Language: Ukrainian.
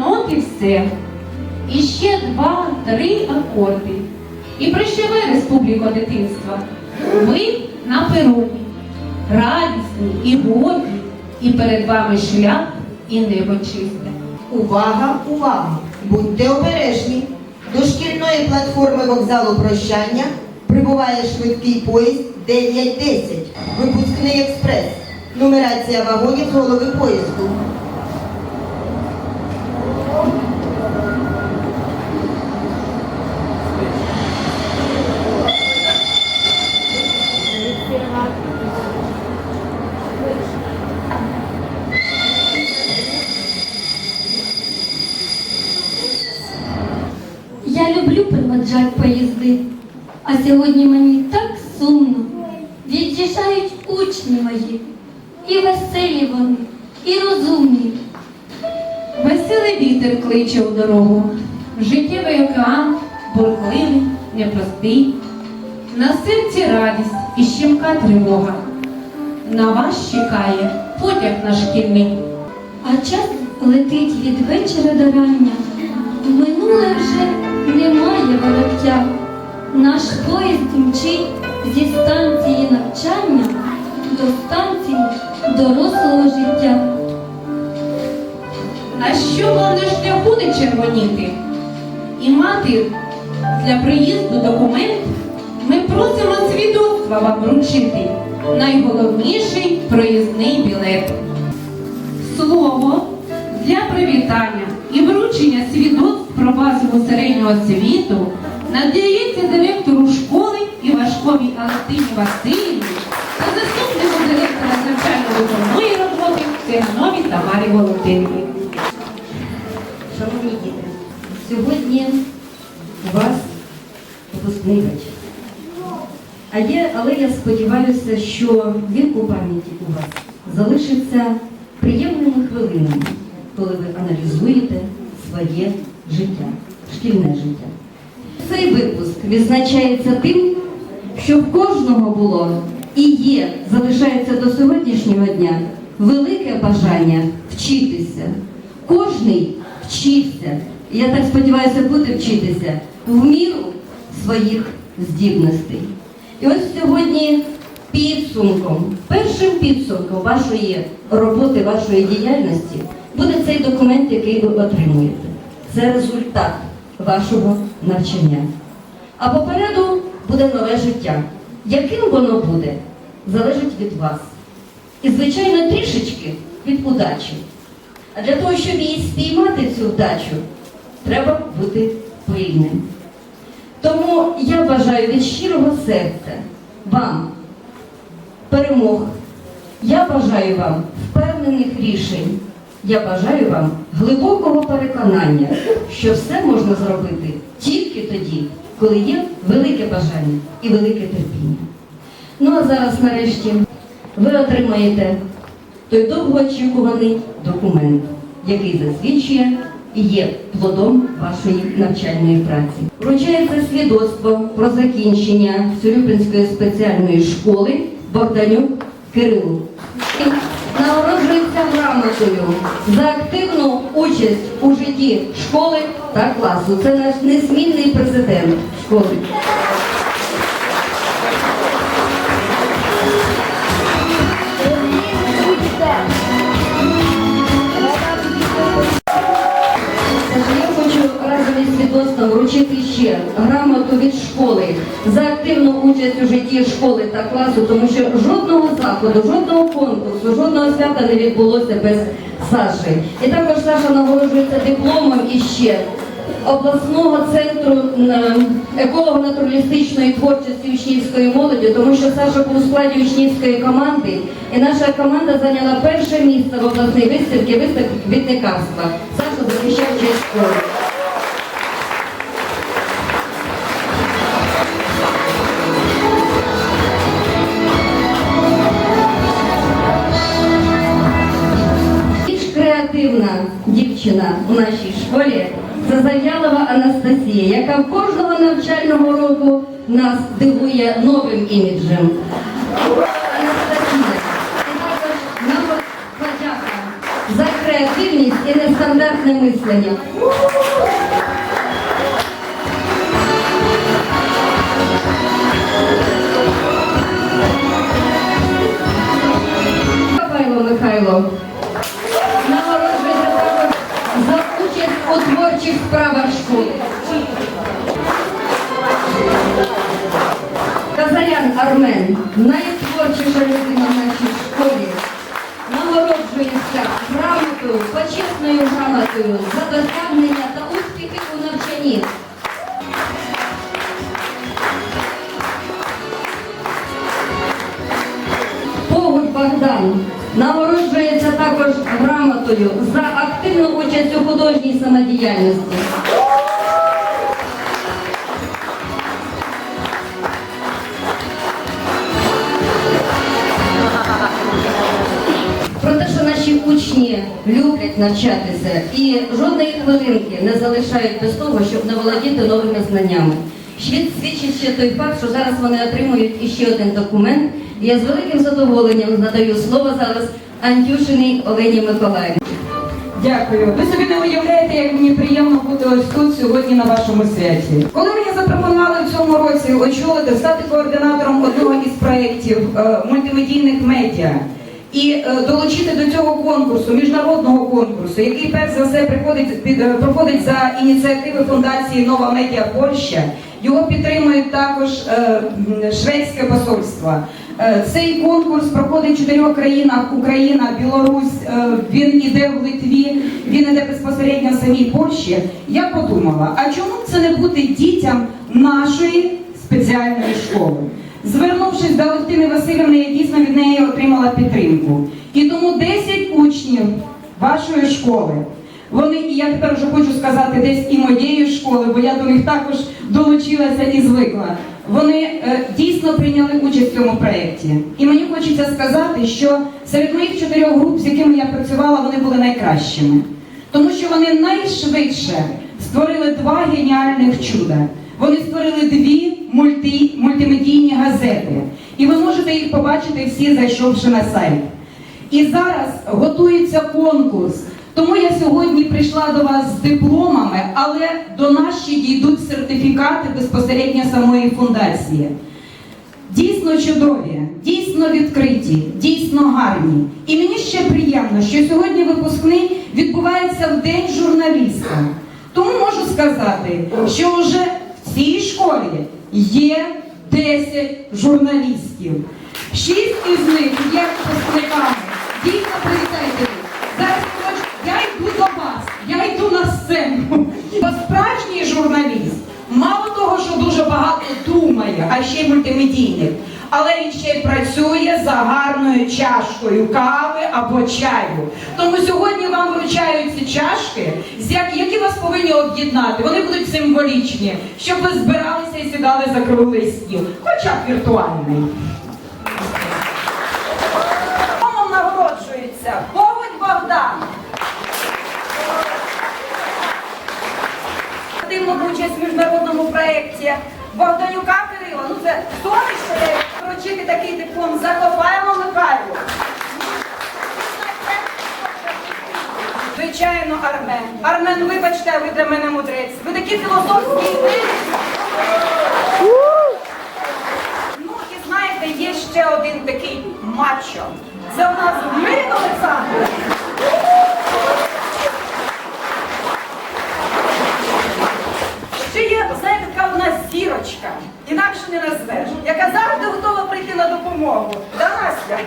нот і все. І ще два, три акорди. І прощавай, республіко дитинства. Ви на пероні, радісні і годні, і перед вами шлях і небо чисте. Увага, увага! Будьте обережні. До шкільної платформи вокзалу прощання прибуває швидкий поїзд 910, випускний експрес. Нумерація вагонів голови поїзду. Я люблю проводжати поїзди, а сьогодні мені так сумно. Від'їжджають учні мої, і веселі вони, і розумні. Веселий вітер кличе у дорогу, життєвий океан, бурхливий, непростий. На серці радість і щемка тривога. На вас чекає потяг наш шкільний. А час летить від вечора до рання. Минуле вже немає вороття. Наш поїзд мчить зі станції навчання до станції дорослого життя. А що вам на шляху не червоніти? І мати для приїзду документ ми просимо свідоцтва вам вручити. Найголовніший проїзний білет. Слово для привітання і вручення свідоцтв про базову середню освіту надається директору школи Івашковій Антині Васильівні та заступнику директора навчально-виховної роботи Цигановій Тамарі Володимирівні. Сьогодні у вас випускний вечір. А є, але я сподіваюся, що він у пам'яті у вас залишиться приємними хвилинами, коли ви аналізуєте своє життя, шкільне життя. Цей випуск відзначається тим, що в кожного було і є, залишається до сьогоднішнього дня велике бажання вчитися. Кожний вчився, я так сподіваюся, буде вчитися в міру своїх здібностей. І ось сьогодні підсумком, першим підсумком вашої роботи, вашої діяльності буде цей документ, який ви отримуєте. Це результат вашого навчання. А попереду буде нове життя. Яким воно буде, залежить від вас. І, звичайно, трішечки від удачі. А для того, щоб її спіймати цю вдачу, треба бути пильним. Тому я бажаю від щирого серця вам перемог. Я бажаю вам впевнених рішень. Я бажаю вам глибокого переконання, що все можна зробити тільки тоді, коли є велике бажання і велике терпіння. Ну а зараз, нарешті, ви отримаєте той довгоочікуваний документ, який засвідчує є плодом вашої навчальної праці. Вручається свідоцтво про закінчення Цюрюпинської спеціальної школи Богданюк Кирилу. Нагороджується грамотою за активну участь у житті школи та класу. Це наш незмінний президент школи. Разом вручити ще грамоту від школи за активну участь у житті школи та класу, тому що жодного заходу, жодного конкурсу, жодного свята не відбулося без Саші. І також Саша нагороджується дипломом іще обласного центру е, еколого-натуралістичної творчості учнівської молоді, тому що Саша був у складі учнівської команди, і наша команда зайняла перше місце в обласній виставці виставки квітникарства. Саша захищав честь школи. Дівчина у нашій школі це Зав'ялова Анастасія, яка кожного навчального року нас дивує новим іміджем. Анастасія, і також нам подяка за креативність і нестандартне мислення. Михайло Михайло. творчих справах школи. Казарян Армен, найтворчіша людина в нашій школі, нагороджується грамотою, почесною грамотою за досягнення та успіхи у навчанні. Погуль Богдан нагороджується також грамотою за активну участь у художній самодіяльності. Про те, що наші учні люблять навчатися і жодної хвилинки не залишають без того, щоб не володіти новими знаннями. Світ свідчить ще той факт, що зараз вони отримують іще один документ. І я з великим задоволенням надаю слово зараз Антюшиній Олені Миколаївні. Дякую. Ви собі не уявляєте, як мені приємно бути ось тут сьогодні на вашому святі. Коли мені запропонували в цьому році очолити, стати координатором одного із проєктів е, мультимедійних медіа і е, долучити до цього конкурсу, міжнародного конкурсу, який перш за все приходить під е, проходить за ініціативи фундації Нова Медіа Польща. Його підтримують також е, шведське посольство. Е, Цей конкурс проходить в чотирьох країнах: Україна, Білорусь, е, він іде в Литві, він іде безпосередньо в самій Польщі. Я подумала, а чому це не бути дітям нашої спеціальної школи? Звернувшись до Левтини Васильівни, я дійсно від неї отримала підтримку. І тому 10 учнів вашої школи. Вони, і я тепер вже хочу сказати, десь і моєї школи, бо я до них також долучилася і звикла. Вони е, дійсно прийняли участь в цьому проєкті. І мені хочеться сказати, що серед моїх чотирьох груп, з якими я працювала, вони були найкращими. Тому що вони найшвидше створили два геніальних чуда. Вони створили дві мульти, мультимедійні газети. І ви можете їх побачити всі, зайшовши на сайт. І зараз готується конкурс. Тому я сьогодні прийшла до вас з дипломами, але до нас ще дійдуть сертифікати безпосередньо самої фундації. Дійсно чудові, дійсно відкриті, дійсно гарні. І мені ще приємно, що сьогодні випускний відбувається в День журналіста. Тому можу сказати, що вже в цій школі є 10 журналістів. Шість із них є випускниками. Дійсно привітайте їх. Зараз я хочу- вас, я йду на сцену. Бо справжній журналіст мало того, що дуже багато думає, а ще й мультимедійник. Але він ще й працює за гарною чашкою кави або чаю. Тому сьогодні вам вручають ці чашки, які вас повинні об'єднати. Вони будуть символічні, щоб ви збиралися і сідали за круглий стіл, хоча б віртуальний. Дипломом нагороджується Поводь Богдан. Активну участь в міжнародному проєкті Богданюка Кирила. Ну це сонечко, вручити такий диплом Закопаємо Михайло. Звичайно, Армен. Армен, вибачте, ви для мене мудрець. Ви такі філософські. Ну і знаєте, є ще один такий мачо. Це у нас Мирін Олександр. Ще є, знаєте, така одна зірочка, інакше не назвеш, яка завжди готова прийти на допомогу. Да, Настя?